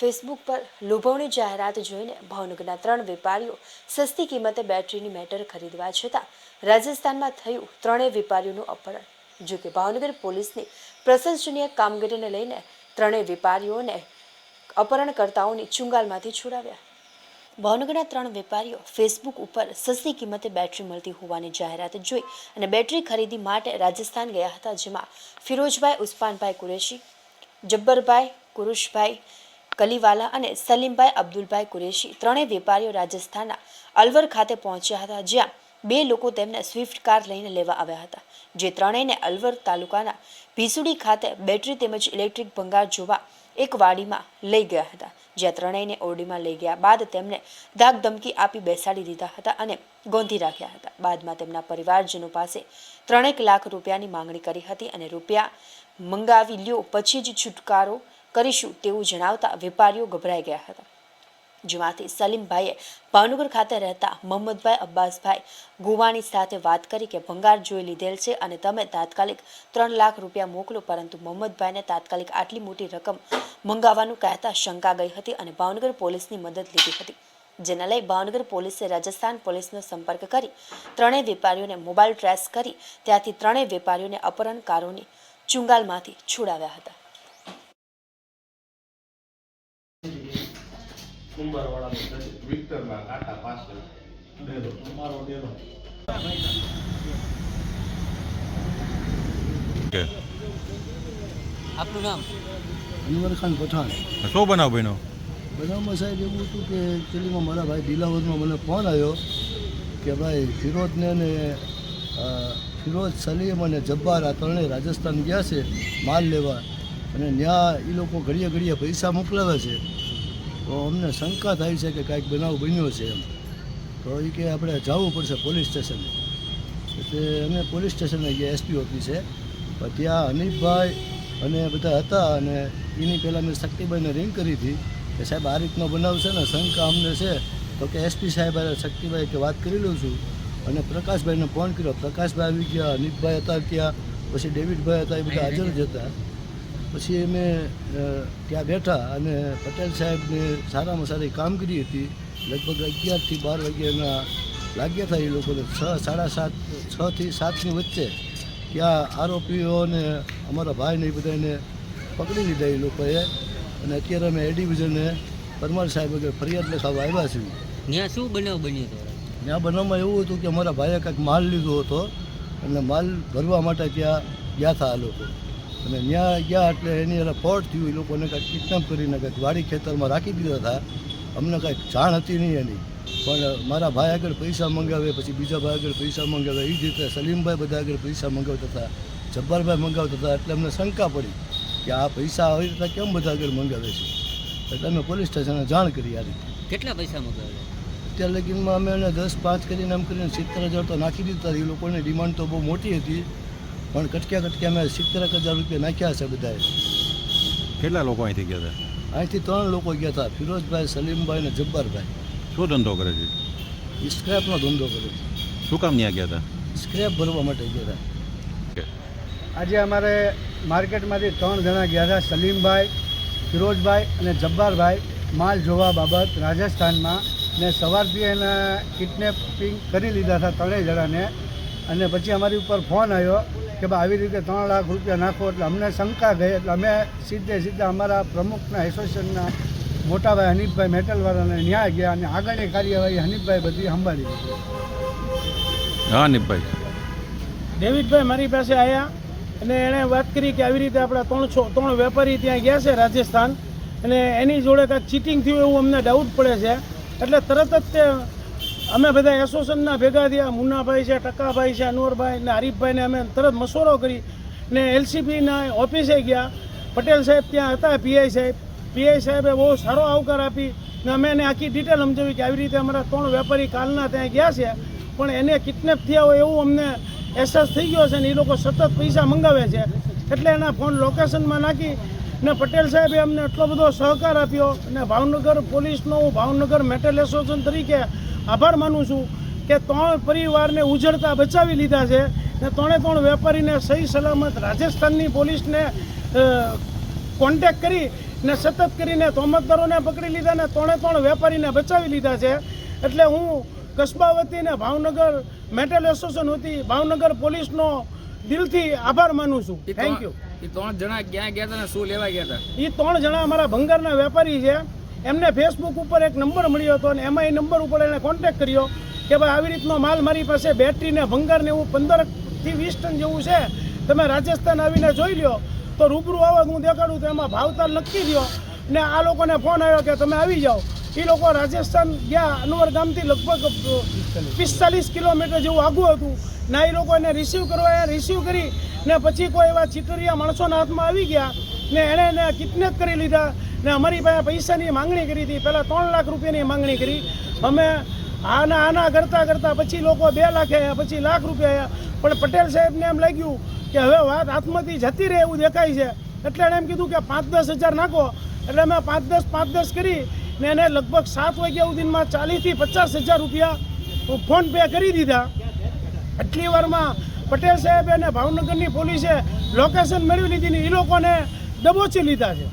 Facebook પર લોભાવણી જાહેરાત જોઈને ભાવનગરના ત્રણ વેપારીઓ સસ્તી કિંમતે બેટરીની મેટર ખરીદવા છતાં રાજસ્થાનમાં થયું ત્રણેય વેપારીઓનું અપહરણ. જો કે ભાવનગર પોલીસની પ્રશંસનીય કામગીરીને લઈને ત્રણેય વેપારીઓને અપહરણકર્તાઓની ચુંગાલમાંથી છોડાવ્યા. ભાવનગરના ત્રણ વેપારીઓ ફેસબુક ઉપર સસ્તી કિંમતે બેટરી મળતી હોવાની જાહેરાત જોઈ અને બેટરી ખરીદી માટે રાજસ્થાન ગયા હતા, જેમાં ફિરોજભાઈ ઉસ્માનભાઈ કુરેશી, જબ્બરભાઈ કુરુશભાઈ કલીવાલા અને સલીમભાઈ અબ્દુલભાઈ કુરેશી ત્રણેય વેપારીઓ રાજસ્થાનના અલવર ખાતે પહોંચ્યા હતા, જ્યાં બે લોકો તેમને સ્વિફ્ટ કાર લઈને લેવા આવ્યા હતા. જે ત્રણેયને અલવર તાલુકાના ભીસુડી ખાતે બેટરી તેમજ ઇલેક્ટ્રિક ભંગાર જોવા એક વાડીમાં લઈ ગયા હતા. જ્યાં ત્રણેયને ઓરડીમાં લઈ ગયા બાદ તેમને ધાક ધમકી આપી બેસાડી દીધા હતા અને ગોંધી રાખ્યા હતા. બાદમાં તેમના પરિવારજનો પાસે ત્રણેક લાખ રૂપિયાની માંગણી કરી હતી અને રૂપિયા મંગાવી લ્યો, પછી જ છુટકારો કરીશું તેવું જણાવતા વેપારીઓ ગભરાઈ ગયા હતા. જેમાંથી સલીમભાઈએ ભાવનગર ખાતે રહેતા મોહમ્મદભાઈ અબ્બાસભાઈ ગુવાની સાથે વાત કરી કે ભંગાર જોઈ લીધેલ છે અને તમે તાત્કાલિક ત્રણ લાખ રૂપિયા મોકલો, પરંતુ મોહમ્મદભાઈને તાત્કાલિક આટલી મોટી રકમ મંગાવવાનું કહેતા શંકા ગઈ હતી અને ભાવનગર પોલીસની મદદ લીધી હતી, જેને લઈ ભાવનગર પોલીસે રાજસ્થાન પોલીસનો સંપર્ક કરી ત્રણેય વેપારીઓને મોબાઈલ ટ્રેસ કરી ત્યાંથી ત્રણેય વેપારીઓને અપહરણકારોની ચુંગાલમાંથી છોડાવ્યા હતા. કુંભારવાળાનો છે. વિક્ટરના કાંટા પાસે. ડેરો અમારો ડેરો આપનું નામ? અનવર ખાન પઠાણ. શું બનાવ બન્યો? બનાવમાં સાહેબ એવું હતું કે એકચ્યુઅલીમાં મારા ભાઈ દિલાવરમાં મને ફોન આવ્યો કે ભાઈ ફિરોજને ને ફિરોજ સલીમ અને જબ્બાર આ ત્રણેય રાજસ્થાન ગયા છે માલ લેવા. અને ત્યાં એ લોકો ઘડીએ ઘડીએ પૈસા મોકલાવે છે. તો અમને શંકા થાય છે કે કાંઈક બનાવ બન્યો છે એમ. તો એ કે આપણે જવું પડશે પોલીસ સ્ટેશને. એટલે અમે પોલીસ સ્ટેશને ગયા, એસપી ઓફિસે. ત્યાં હનીફભાઈ અને બધા હતા અને એની પહેલાં મેં શક્તિભાઈને રિંગ કરી હતી કે સાહેબ આ રીતનો બનાવ છે ને, શંકા અમને છે. તો કે એસપી સાહેબ શક્તિભાઈ કે વાત કરી લઉં છું. અને પ્રકાશભાઈને ફોન કર્યો. પ્રકાશભાઈ આવી ગયા, હનીફભાઈ હતા ત્યાં, પછી ડેવિડભાઈ હતા, એ બધા હાજર જ હતા. પછી અમે ત્યાં બેઠા અને પટેલ સાહેબને સારામાં સારી કામગીરી હતી. લગભગ અગિયારથી બાર વાગ્યાના લાગ્યા હતા એ લોકોને છ સાડા સાત છથી સાતની વચ્ચે ત્યાં આરોપીઓને અમારા ભાઈને એ બધાને પકડી લીધા એ લોકોએ. અને અત્યારે અમે એ ડિવિઝને પરમાર સાહેબ વગેરે ફરિયાદ લખાવવા આવ્યા છીએ. ત્યાં શું બનાવ બન્યો હતો? ત્યાં બનાવમાં એવું હતું કે અમારા ભાઈએ કાંઈક માલ લીધો હતો અને માલ ભરવા માટે ત્યાં ગયા હતા આ લોકો. અને ત્યાં ગયા એટલે એની એટલે ફોટ થયું એ લોકોને કાંઈક કિડનેપ કરીને કાંઈક વાડી ખેતરમાં રાખી દીધા હતા. અમને કાંઈક જાણ હતી નહીં એની. પણ મારા ભાઈ આગળ પૈસા મંગાવે પછી બીજા ભાઈ આગળ પૈસા મંગાવે એ જ રીતે સલીમભાઈ બધા આગળ પૈસા મંગાવતા હતા જબ્બારભાઈ મંગાવતા હતા. એટલે અમને શંકા પડી કે આ પૈસા આવી રીતે કેમ બધા આગળ મંગાવે છે? એટલે અમે પોલીસ સ્ટેશને જાણ કરી આ રીતે. કેટલા પૈસા મંગાવ્યા? અત્યાર લગીનમાં અમે એને દસ પાંચ કરીને એમ કરીને સિત્તેર હજાર તો નાખી દીધા એ લોકોની ડિમાન્ડ તો બહુ મોટી હતી. પણ કટક્યા કટક્યા અમે સિત્તેર હજાર રૂપિયા નાખ્યા છે બધાએ. કેટલા લોકો અહીંથી ગયા હતા? અહીંથી ત્રણ લોકો ગયા હતા ફિરોજભાઈ સલીમભાઈ અને જબ્બારભાઈ. શું ધંધો કરે છે? સ્ક્રેપનો ધંધો કરે છે. શું કામ ત્યાં ગયા હતા? સ્ક્રેપ ભરવા માટે ગયા હતા. આજે અમારે માર્કેટમાંથી ત્રણ જણા ગયા હતા સલીમભાઈ ફિરોજભાઈ અને જબ્બારભાઈ. માલ જોવા બાબત રાજસ્થાનમાં ને સવારથી એને કિડનેપિંગ કરી લીધા હતા ત્રણેય જણાને. અને પછી અમારી ઉપર ફોન આવ્યો કે ભાઈ આવી રીતે ત્રણ લાખ રૂપિયા નાખો એટલે અમને શંકા ગઈ. એટલે અમે સીધે સીધા અમારા પ્રમુખના એસોસિએશનના મોટાભાઈ હનીફભાઈ મેટલવાળાને ન્યાય ગયા અને આગળની કાર્યવાહી હનીફભાઈ બધી સંભાળી. લીધી હા હનીફભાઈ. ડેવિડભાઈ મારી પાસે આવ્યા અને એણે વાત કરી કે આવી રીતે આપણા ત્રણ છો ત્રણ વેપારી ત્યાં ગયા છે રાજસ્થાન અને એની જોડે કાંઈક ચીટિંગ થયું એવું અમને ડાઉટ પડે છે. એટલે તરત જ તે અમે બધા એસોસિએશનના ભેગા થયા, મુન્નાભાઈ છે ટકાભાઈ છે, અનવરભાઈ ને હરીફભાઈને અમે તરત મશવરો કરી ને એલસીબીના ઓફિસે ગયા. પટેલ સાહેબ ત્યાં હતા, પીઆઈ સાહેબ. પીઆઈ સાહેબે બહુ સારો આવકાર આપી ને અમે એને આખી ડિટેલ સમજાવી કે આવી રીતે અમારા ત્રણ વેપારી કાલના ત્યાં ગયા છે. પણ એને કિડનેપ થયા હોય એવું અમને અહેસાસ થઈ ગયો છે ને એ લોકો સતત પૈસા મંગાવે છે. એટલે એના ફોન લોકેશનમાં નાખી ને પટેલ સાહેબે અમને એટલો બધો સહકાર આપ્યો અને ભાવનગર પોલીસનો હું ભાવનગર મેટલ એસોસિએશન તરીકે આભાર માનું છું કે ત્રણ પરિવારને ઉજળતા બચાવી લીધા છે ને ત્રણે ત્રણ વેપારીને સહી સલામત રાજસ્થાનની પોલીસને કોન્ટેક કરી ને સતત કરીને તોમતદારોને પકડી લીધા ને ત્રણે ત્રણ વેપારીને બચાવી લીધા છે. એટલે હું કસ્બા વતી ને ભાવનગર મેટલ એસોસિએશન વતી ભાવનગર પોલીસનો દિલથી આભાર માનું છું. થેન્ક યુ એ ત્રણ જણા ક્યાં ગયા હતા શું લેવા ગયા હતા? એ ત્રણ જણા અમારા ભંગારના વેપારી છે. એમને ફેસબુક ઉપર એક નંબર મળ્યો હતો અને એમાં એ નંબર ઉપર એણે કોન્ટેક કર્યો કે ભાઈ આવી રીતનો માલ મારી પાસે બેટરી ને એવું પંદરથી વીસ ટન જેવું છે. તમે રાજસ્થાન આવીને જોઈ લ્યો. તો રૂબરૂ આવો, હું દેખાડું તો એમાં ભાવતાલ નક્કી થયો. ને આ લોકોને ફોન આવ્યો કે તમે આવી જાઓ. એ લોકો રાજસ્થાન ગયા, અનવર ગામથી લગભગ પિસ્તાલીસ કિલોમીટર જેવું આગું હતું. ના એ લોકો એને રિસીવ કરવા રિસીવ કરી. ને પછી કોઈ એવા ચીટરિયા માણસોના હાથમાં આવી ગયા ને એણે એને કિડનેપ કરી લીધા ને અમારી પાસે પૈસાની માંગણી કરી હતી. પહેલાં ત્રણ લાખ રૂપિયાની માંગણી કરી. અમે આના આના કરતાં કરતાં પછી લોકો બે લાખ આવ્યા પછી લાખ રૂપિયા આવ્યા પણ પટેલ સાહેબને એમ લાગ્યું કે હવે વાત હાથમાંથી જતી રહે એવું દેખાય છે. એટલે એણે એમ કીધું કે પાંચ દસ હજાર નાખો. એટલે મેં પાંચ દસ પાંચ દસ કરી ને એને લગભગ સાત વાગ્યા સુધીમાં ચાલીસથી પચાસ હજાર રૂપિયા ફોન પે કરી દીધા. એટલી વારમાં પટેલ સાહેબ અને ભાવનગરની પોલીસે લોકેશન મેળવી લીધી ને એ લોકોને દબોચી લીધા છે.